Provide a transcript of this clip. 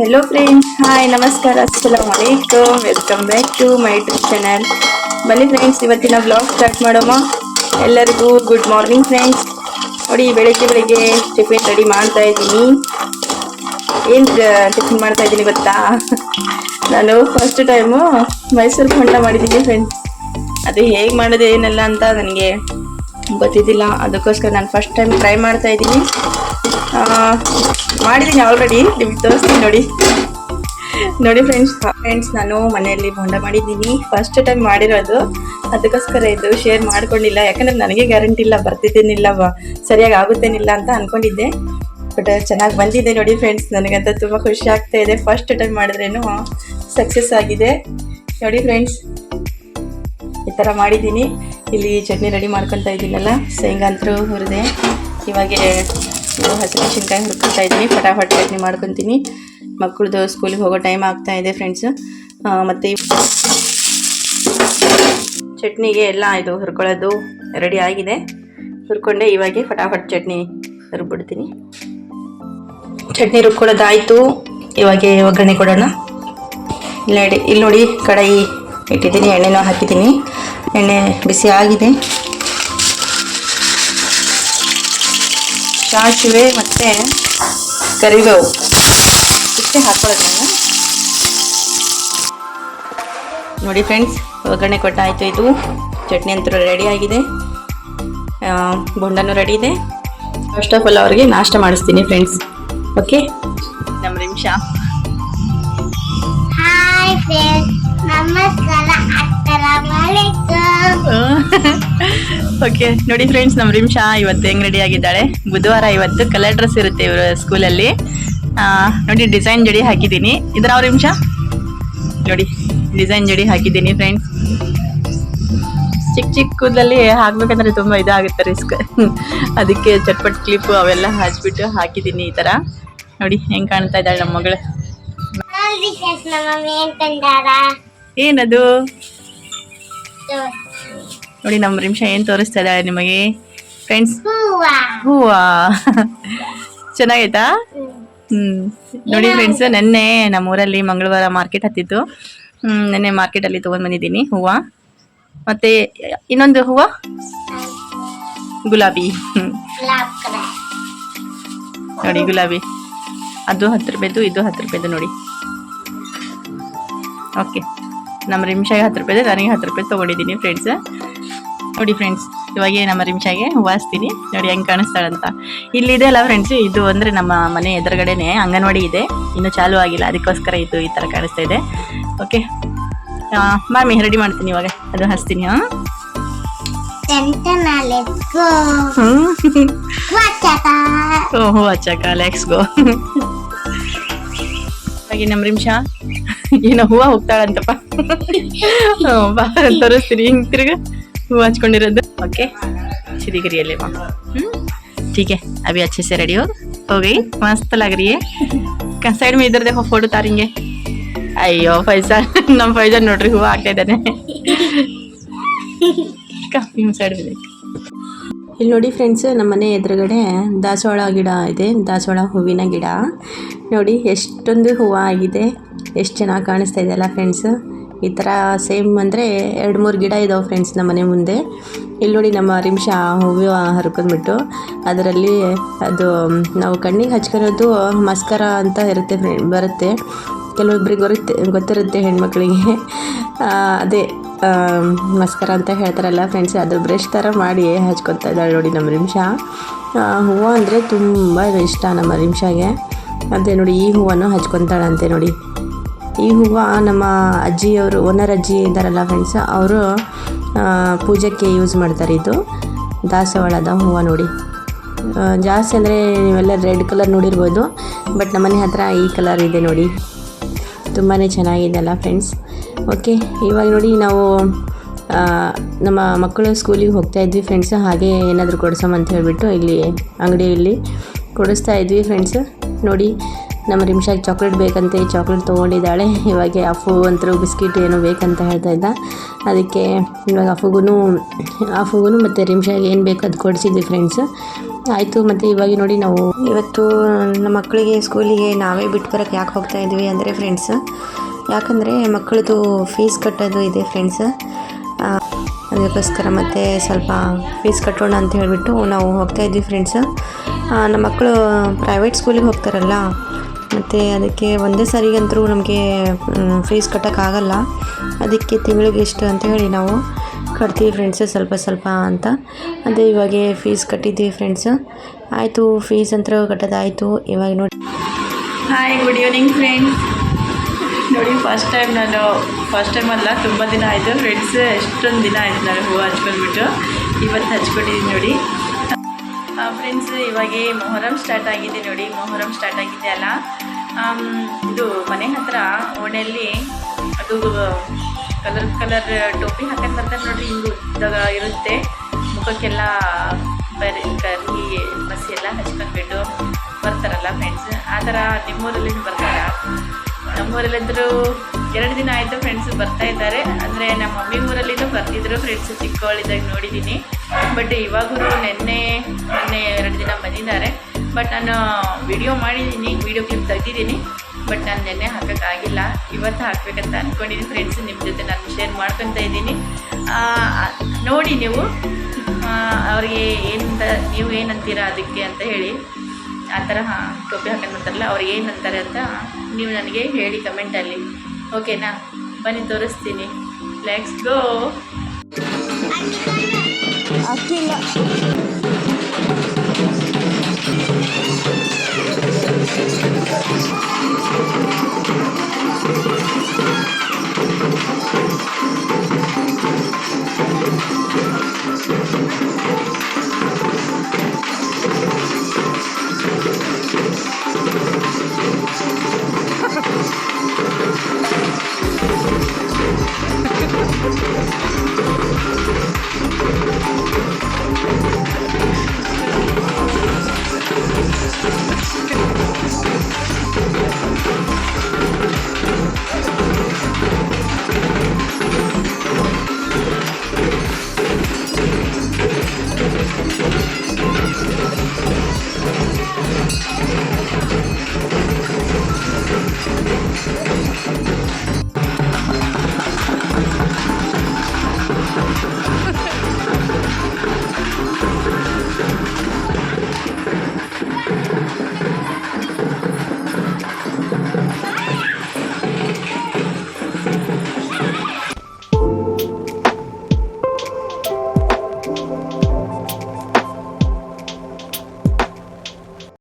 Hello friends hi ನಮಸ್ಕಾರ ಅಸ್ಸಲಾಮ್ alaikum welcome back to my YouTube channel ಬನ್ನಿ ಫ್ರೆಂಡ್ಸ್ ಇವತ್ತಿನ ಬ್ಲಾಗ್ ಸ್ಟಾರ್ಟ್ ಮಾಡೋಮ ಎಲ್ಲರಿಗೂ ಗುಡ್ ಮಾರ್ನಿಂಗ್ ಫ್ರೆಂಡ್ಸ್ ನೋಡಿ, ಬೆಳಗ್ಗೆ ಬೆಳಗ್ಗೆ ಟಿಫಿನ್ ರೆಡಿ ಮಾಡ್ತಾ ಇದ್ದೀನಿ. ಏನು ಟಿಫಿನ್ ಮಾಡ್ತಾ ಇದ್ದೀನಿ ಗೊತ್ತಾ? ನಾನು ಫಸ್ಟ್ ಟೈಮು ಮೈಸೂರು ಖಂಡ ಮಾಡಿದ್ದೀನಿ ಫ್ರೆಂಡ್ಸ್ ಅದು ಹೇಗೆ ಮಾಡೋದು, ಏನೆಲ್ಲ ಅಂತ ನನಗೆ ಗೊತ್ತಿದ್ದಿಲ್ಲ. ಅದಕ್ಕೋಸ್ಕರ ನಾನು ಫಸ್ಟ್ ಟೈಮ್ ಟ್ರೈ ಮಾಡ್ತಾ ಇದ್ದೀನಿ. ಮಾಡಿದ್ದೀನಿ ಆಲ್ರೆಡಿ ನಿಮ್ಗೆ ತೋರಿಸ್ತೀನಿ ನೋಡಿ. ನೋಡಿ ಫ್ರೆಂಡ್ಸ್ ಫ್ರೆಂಡ್ಸ್ ನಾನು ಮನೆಯಲ್ಲಿ ಬೋಂಡ ಮಾಡಿದ್ದೀನಿ. ಫಸ್ಟ್ ಟೈಮ್ ಮಾಡಿರೋದು. ಅದಕ್ಕೋಸ್ಕರ ಇದು ಶೇರ್ ಮಾಡ್ಕೊಂಡಿಲ್ಲ. ಯಾಕಂದ್ರೆ ನನಗೆ ಗ್ಯಾರಂಟಿ ಇಲ್ಲ ಬರ್ತಿದ್ದೇನಿಲ್ಲ ಸರಿಯಾಗಿ ಆಗುತ್ತೇನಿಲ್ಲ ಅಂತ ಅಂದ್ಕೊಂಡಿದ್ದೆ ಬಟ್ ಚೆನ್ನಾಗಿ ಬಂದಿದೆ ನೋಡಿ ಫ್ರೆಂಡ್ಸ್ ನನಗಂತ ತುಂಬ ಖುಷಿ ಆಗ್ತಾ ಇದೆ. ಫಸ್ಟ್ ಟೈಮ್ ಮಾಡಿದ್ರೇನು ಸಕ್ಸಸ್ ಆಗಿದೆ. ನೋಡಿ ಫ್ರೆಂಡ್ಸ್ ಈ ಥರ ಮಾಡಿದ್ದೀನಿ. ಇಲ್ಲಿ ಚಟ್ನಿ ರೆಡಿ ಮಾಡ್ಕೊತಾ ಇದ್ದೀನಲ್ಲ, ಶೇಂಗಾ ಅಂತರೂ ಹುರಿದೆ. ಇವಾಗ ಹಸಿಮೆಣಸಿನ್ಕಾಯಿ ಹುರ್ಕೊತಾ ಇದ್ದೀನಿ. ಫಟಾಫಟ್ ಚಟ್ನಿ ಮಾಡ್ಕೊತೀನಿ. ಮಕ್ಕಳದು ಸ್ಕೂಲಿಗೆ ಹೋಗೋ ಟೈಮ್ ಆಗ್ತಾ ಇದೆ ಫ್ರೆಂಡ್ಸ್ ಮತ್ತು ಚಟ್ನಿಗೆ ಎಲ್ಲ ಇದು ಹುರ್ಕೊಳ್ಳೋದು ರೆಡಿ ಆಗಿದೆ. ಹುರ್ಕೊಂಡೆ ಇವಾಗೆ ಫಟಾಫಟ್ ಚಟ್ನಿ ರುಬ್ಬಿಡ್ತೀನಿ ಚಟ್ನಿ ರುಬ್ಕೊಳ್ಳೋದಾಯಿತು ಇವಾಗೆ ಒಗ್ಗರಣೆ ಕೊಡೋಣ. ಇಲ್ಲಿ ನೋಡಿ ಕಡಾಯಿ ಇಟ್ಟಿದ್ದೀನಿ, ಎಣ್ಣೆನೂ ಹಾಕಿದ್ದೀನಿ. ಎಣ್ಣೆ ಬಿಸಿ ಆಗಿದೆ. ಸಾಸಿವೆ ಮತ್ತು ಕರಿಬೇವು. ಇಷ್ಟೇ ಹಾಕ್ಕೊಳ್ಳೋದು ನಾನು. ನೋಡಿ ಫ್ರೆಂಡ್ಸ್ ಒಗ್ಗರಣೆ ಕೊಟ್ಟಾಯಿತು ಇದು. ಚಟ್ನಿ ಅಂತೂ ರೆಡಿ ಆಗಿದೆ. ಬೊಂಡನೂ ರೆಡಿ ಇದೆ. ಫಸ್ಟ್ ಆಫ್ ಆಲ್ ಅವ್ರಿಗೆ ನಾಷ್ಟ ಮಾಡಿಸ್ತೀನಿ ಫ್ರೆಂಡ್ಸ್ ಓಕೆ ನಮ್ಮ ನಿಮಿಷ. ಹಾಯ್ ಫ್ರೆಂಡ್ಸ್ ನಮಸ್ಕಾರ ಅಸ್ಸಲಾಮು ಅಲೈಕುಮ್. ಓಕೆ ನೋಡಿ ಫ್ರೆಂಡ್ಸ್ ನಮ್ಮ ರಿಮ್ಶಾ ಇವತ್ತು ಹೆಂಗ್ ರೆಡಿ ಆಗಿದ್ದಾಳೆ? ಬುಧವಾರ ಇವತ್ತು ಕಲರ್ ಡ್ರೆಸ್ ಇರುತ್ತೆ ಇವರು ಸ್ಕೂಲಲ್ಲಿ ನೋಡಿ ಡಿಸೈನ್ ಜಡಿ ಹಾಕಿದ್ದೀನಿ. ಇದ್ರ ಅವ್ರ ರಿಮ್ಶಾ ನೋಡಿ ಡಿಸೈನ್ ಜಡಿ ಹಾಕಿದ್ದೀನಿ ಫ್ರೆಂಡ್ಸ್ ಚಿಕ್ಕ ಚಿಕ್ಕ ಕೂದಲಲ್ಲಿ ಹಾಕ್ಬೇಕಂದ್ರೆ ತುಂಬ ಇದಾಗುತ್ತೆ ರಿಸ್ಕ್ ಅದಕ್ಕೆ ಚಟ್ಪಟ್ ಕ್ಲಿಪ್ ಅವೆಲ್ಲ ಹಚ್ಬಿಟ್ಟು ಹಾಕಿದ್ದೀನಿ ಈ ಥರ ನೋಡಿ ಹೆಂಗ್ ಕಾಣ್ತಾ ಇದ್ದಾಳೆ ನಮ್ಮ ಮಗಳು. ಏನದು? ನೋಡಿ ನಮ್ಮ ರಿಮ್ಷಾ ಏನು ತೋರಿಸ್ತಾ ಇದ್ದಾಳೆ ನಿಮಗೆ? ಫ್ರೆಂಡ್ಸ್ ಹೂವ. ಹೂವಾ. ಚೆನ್ನಾಗೈತಾ? ಹ್ಮ್. ನೋಡಿ ಫ್ರೆಂಡ್ಸ್ ನೆನ್ನೆ ನಮ್ಮೂರಲ್ಲಿ ಮಂಗಳವಾರ ಮಾರ್ಕೆಟ್ ಹತ್ತಿತ್ತು. ಹ್ಮ್ ನೆನ್ನೆ ಮಾರ್ಕೆಟಲ್ಲಿ ತಗೊಂಡ್ ಬಂದಿದ್ದೀನಿ ಹೂವ. ಮತ್ತೆ ಇನ್ನೊಂದು ಹೂವ? ಗುಲಾಬಿ. ನೋಡಿ ಗುಲಾಬಿ. ಅದು ಹತ್ತು ರೂಪಾಯ್ದು ಇದು ಹತ್ತು ರೂಪಾಯ್ದು ನೋಡಿ. ಓಕೆ ನಮ್ಮ ರಿಮ್ಶಾಗೆ ಹತ್ತು ರೂಪಾಯ್ದು ನನಗೆ ಹತ್ತು ರೂಪಾಯಿ ತೊಗೊಂಡಿದ್ದೀನಿ ಫ್ರೆಂಡ್ಸ್ ನೋಡಿ ಫ್ರೆಂಡ್ಸ್ ಇವಾಗ ನಮ್ಮ ರಿಮ್ಷಾಗೆ ಹೂವಾಸ್ತೀನಿ ನೋಡಿ ಹೆಂಗೆ ಕಾಣಿಸ್ತಾಳಂತ. ಇಲ್ಲಿದೆ ಅಲ್ಲ ಫ್ರೆಂಡ್ಸ್ ಇದು ಅಂದರೆ ನಮ್ಮ ಮನೆ ಎದುರುಗಡೆನೆ ಅಂಗನವಾಡಿ ಇದೆ. ಇನ್ನೂ ಚಾಲು ಆಗಿಲ್ಲ ಅದಕ್ಕೋಸ್ಕರ ಇದು ಈ ಥರ ಕಾಣಿಸ್ತಾ ಇದೆ. ಓಕೆ ಮಾಮಿ ರೆಡಿ ಮಾಡ್ತೀನಿ ಇವಾಗ. ಅದು ಹಸ್ತೀನಿ ಹಾಂ? ಟೆಂಟನ ಲೆಟ್ಸ್ ಗೋ ಹ್ಞೂ ವಾಚಕ ಓ ಹೋ ಅಚ್ಚಕ್ಕ ಲೆಟ್ಸ್ ಗೋ ಹಾಗೆ ನಮ್ಮ ನಿಮಿಷ. ಏನೋ ಹೂವ ಹೋಗ್ತಾಳಂತಪ್ಪ. ಬಾ ತೋರಿಸ್ತೀನಿ. ಹಿಂಗ್ ತಿರ್ಗ. ಹೂವು ಹಚ್ಕೊಂಡಿರೋದು ಓಕೆ ಸಿರಿಗಿರಿಯಲ್ಲಿ ಮಾ हम्म ठीक है अभी अच्छे से रेडी हो हो गई मस्त लग रही है साइड में इधर देखो फोटो तारेंगे ಅಯ್ಯೋ ಫೈಜಾನ್ ನಮ್ಮ ಫೈಜಾನ್ ನೋಡ್ರಿ ಹೂವು ಹಾಕ್ತಾ ಇದ್ದಾನೆ ನಿಮ್ಮ ಸೈಡ್ ಇಲ್ಲಿ ನೋಡಿ ಫ್ರೆಂಡ್ಸ್ ನಮ್ಮ ಮನೆ ಎದುರುಗಡೆ ದಾಸವಾಳ ಗಿಡ ಇದೆ ದಾಸವಾಳ ಹೂವಿನ ಗಿಡ ನೋಡಿ ಎಷ್ಟೊಂದು ಹೂವು ಆಗಿದೆ ಎಷ್ಟು ಚೆನ್ನಾಗಿ ಕಾಣಿಸ್ತಾ ಇದೆಯಲ್ಲ ಫ್ರೆಂಡ್ಸ್ ಈ ಥರ ಸೇಮ್ ಅಂದರೆ ಎರಡು ಮೂರು ಗಿಡ ಇದಾವೆ ಫ್ರೆಂಡ್ಸ್ ನಮ್ಮ ಮನೆ ಮುಂದೆ. ಇಲ್ಲಿ ನೋಡಿ ನಮ್ಮ ರಿಮ್ಷ ಹೂವು ಹರ್ಕೊಂಡ್ಬಿಟ್ಟು ಅದರಲ್ಲಿ ಅದು ನಾವು ಕಣ್ಣಿಗೆ ಹಚ್ಕೊಳ್ಳೋದು ಮಸ್ಕರ ಅಂತ ಇರುತ್ತೆ ಬರುತ್ತೆ. ಕೆಲವೊಬ್ಬರಿಗೆ ಬರುತ್ತೆ ಗೊತ್ತಿರುತ್ತೆ ಹೆಣ್ಮಕ್ಳಿಗೆ. ಅದೇ ಮಸ್ಕರ ಅಂತ ಹೇಳ್ತಾರಲ್ಲ ಫ್ರೆಂಡ್ಸ್ ಅದು ಬ್ರಷ್ ಥರ ಮಾಡಿ ಹಚ್ಕೊತಾ ಇದ್ದಾಳೆ ನೋಡಿ ನಮ್ಮ ಆ, ಹೂವು ಅಂದರೆ ತುಂಬ ಇಷ್ಟ ನಮ್ಮ ರಿಮ್ಷಾಗೆ ಅದೇ ನೋಡಿ ಈ ಹೂವನ್ನು ಹಚ್ಕೊತಾಳಂತೆ ನೋಡಿ. ಈ ಹೂವು ನಮ್ಮ ಅಜ್ಜಿಯವರು, ಓನರ್ ಅಜ್ಜಿ ಇದ್ದಾರಲ್ಲ ಫ್ರೆಂಡ್ಸ್ ಅವರು ಪೂಜೆಗೆ ಯೂಸ್ ಮಾಡ್ತಾರೆ ಇದು. ದಾಸವಾಳದ ಹೂವು ನೋಡಿ. ಜಾಸ್ತಿ ಅಂದರೆ ನೀವೆಲ್ಲ ರೆಡ್ ಕಲರ್ ನೋಡಿರ್ಬೋದು ಬಟ್ ನಮ್ಮನೆ ಹತ್ರ ಈ ಕಲರ್ ಇದೆ ನೋಡಿ. ತುಂಬಾ ಚೆನ್ನಾಗಿದೆ ಅಲ್ಲ ಫ್ರೆಂಡ್ಸ್ ಓಕೆ ಇವಾಗ ನೋಡಿ ನಾವು ನಮ್ಮ ಮಕ್ಕಳು ಸ್ಕೂಲಿಗೆ ಹೋಗ್ತಾ ಇದ್ವಿ ಫ್ರೆಂಡ್ಸ್ ಹಾಗೆ ಏನಾದರೂ ಕೊಡಿಸಮ್ ಅಂತ ಹೇಳ್ಬಿಟ್ಟು ಇಲ್ಲಿ ಅಂಗಡಿಯಲ್ಲಿ ಕೊಡಿಸ್ತಾ ಇದ್ವಿ ಫ್ರೆಂಡ್ಸ್ ನೋಡಿ ನಮ್ಮ ರಿಮ್ಷಾಗೆ ಚಾಕ್ಲೇಟ್ ಬೇಕಂತೆ ಚಾಕ್ಲೇಟ್ ತೊಗೊಂಡಿದ್ದಾಳೆ. ಇವಾಗ ಅಫು ಅಂತರೂ ಬಿಸ್ಕಿಟ್ ಏನೋ ಬೇಕಂತ ಹೇಳ್ತಾ ಇದ್ದ. ಅದಕ್ಕೆ ಇವಾಗ ಅಫುಗೂ ಅಫುಗೂ ಮತ್ತು ರಿಮ್ಷಾಗೆ ಏನು ಬೇಕು ಅದು ಕೊಡಿಸಿದ್ವಿ ಫ್ರೆಂಡ್ಸ್ ಆಯಿತು, ಮತ್ತು ಇವಾಗ ನೋಡಿ ನಾವು ಇವತ್ತು ನಮ್ಮ ಮಕ್ಕಳಿಗೆ ಸ್ಕೂಲಿಗೆ ನಾವೇ ಬಿಟ್ಟು ಬರೋಕ್ಕೆ ಯಾಕೆ ಹೋಗ್ತಾ ಇದ್ವಿ ಅಂದರೆ ಫ್ರೆಂಡ್ಸ್ ಯಾಕಂದರೆ ಮಕ್ಕಳದು ಫೀಸ್ ಕಟ್ಟೋದು ಇದೆ ಫ್ರೆಂಡ್ಸ್ ಅದಕ್ಕೋಸ್ಕರ ಮತ್ತೆ ಸ್ವಲ್ಪ ಫೀಸ್ ಕಟ್ಟೋಣ ಅಂತ ಹೇಳಿಬಿಟ್ಟು ನಾವು ಹೋಗ್ತಾ ಇದ್ವಿ ಫ್ರೆಂಡ್ಸ್ ನಮ್ಮ ಮಕ್ಕಳು ಪ್ರೈವೇಟ್ ಸ್ಕೂಲಿಗೆ ಹೋಗ್ತಾರಲ್ಲ ಮತ್ತು ಅದಕ್ಕೆ ಒಂದೇ ಸಾರಿಗಂತರೂ ನಮಗೆ ಫೀಸ್ ಕಟ್ಟೋಕ್ಕಾಗಲ್ಲ. ಅದಕ್ಕೆ ತಿಂಗಳಿಗೆ ಎಷ್ಟು ಅಂತ ಹೇಳಿ ನಾವು ಕಟ್ತೀವಿ ಫ್ರೆಂಡ್ಸ್ ಸ್ವಲ್ಪ ಸ್ವಲ್ಪ ಅಂತ. ಅದೇ ಇವಾಗ ಫೀಸ್ ಕಟ್ಟಿದ್ದೀವಿ ಫ್ರೆಂಡ್ಸ್ ಆಯಿತು ಫೀಸ್ ಅಂತ ಕಟ್ಟೋದಾಯಿತು. ಇವಾಗ ನೋಡಿ. ಹಾಯ್ ಗುಡ್ ಈವ್ನಿಂಗ್ ಫ್ರೆಂಡ್ಸ್ ನೋಡಿ ಫಸ್ಟ್ ಟೈಮ್ ನಾನು ಫಸ್ಟ್ ಟೈಮ್ ಅಲ್ಲ, ತುಂಬ ದಿನ ಆಯಿತು. ಫ್ರೆಂಡ್ಸ್ ಎಷ್ಟೊಂದು ದಿನ ಆಯಿತು ನಾನು ಹೂವು ಹಚ್ಕೊಂಡ್ಬಿಟ್ಟು. ಇವತ್ತು ಹಚ್ಕೊಂಡಿದ್ದೀನಿ ನೋಡಿ. ಫ್ರೆಂಡ್ಸ್ ಇವಾಗ ಮೊಹರಂ ಸ್ಟಾರ್ಟ್ ಆಗಿದೆ ನೋಡಿ, ಮೊಹರಂ ಸ್ಟಾರ್ಟ್ ಆಗಿದೆ ಅಲ್ಲ. ಇದು ಮನೆ ಹತ್ರ ಓಣೆಯಲ್ಲಿ ಅದು ಕಲರ್ ಕಲರ್ ಟೋಪಿ ಹಾಕೊಂಡು ಬರ್ತಾರೆ ನೋಡಿ ಹಿಂಗೆ ಉದ್ದಾಗ ಇರುತ್ತೆ. ಮುಖಕ್ಕೆಲ್ಲ ಬರಿ ಕರಿ ಮಸಿ ಎಲ್ಲ ಹಚ್ಕೊಂಡ್ಬಿಟ್ಟು ಬರ್ತಾರಲ್ಲ ಫ್ರೆಂಡ್ಸ್ ಆ ಥರ ನಿಮ್ಮೂರಲ್ಲಿ ಬರ್ತಾರಾ? ನಮ್ಮೂರಲ್ಲಂತರೂ ಎರಡು ದಿನ ಆಯಿತು ಫ್ರೆಂಡ್ಸ್ ಬರ್ತಾ ಇದ್ದಾರೆ. ಅಂದರೆ ನಮ್ಮ ಮಮ್ಮಿ ಊರಲ್ಲಿನೂ ಬರ್ತಿದ್ರು ಫ್ರೆಂಡ್ಸ್ ಚಿಕ್ಕವಳಿದ್ದಾಗ ನೋಡಿದ್ದೀನಿ ಬಟ್ ಇವಾಗೂ ನಿನ್ನೆ, ಮೊನ್ನೆ ಎರಡು ದಿನ ಬಂದಿದ್ದಾರೆ. ಬಟ್ ನಾನು ವಿಡಿಯೋ ಮಾಡಿದ್ದೀನಿ ವಿಡಿಯೋ ಕ್ಲಿಪ್ ತೆಗ್ದಿದ್ದೀನಿ ಬಟ್ ನಾನು ನಿನ್ನೆ ಹಾಕೋಕ್ಕಾಗಿಲ್ಲ ಇವತ್ತು ಹಾಕ್ಬೇಕಂತ ಅಂದ್ಕೊಂಡಿದ್ದೀನಿ ಫ್ರೆಂಡ್ಸ್ ನಿಮ್ಮ ಜೊತೆ ನಾನು ಶೇರ್ ಮಾಡ್ಕೊತಾ ಇದ್ದೀನಿ. ನೋಡಿ ನೀವು. ಅವ್ರಿಗೆ ಏನಂತ ನೀವು ಏನಂತೀರಾ ಅದಕ್ಕೆ ಅಂತ ಹೇಳಿ. ಆ ಥರ ಟೋಪಿ ಹಾಕೊಂಡು ಬರ್ತಾರಲ್ಲ, ಅವ್ರು ಏನು ಅಂತಾರೆ ಅಂತ ನೀವು ನನಗೆ ಹೇಳಿ ಕಮೆಂಟಲ್ಲಿ ಓಕೆನಾ ಬನ್ನಿ, ತೋರಿಸ್ತೀನಿ. Next go Thank you.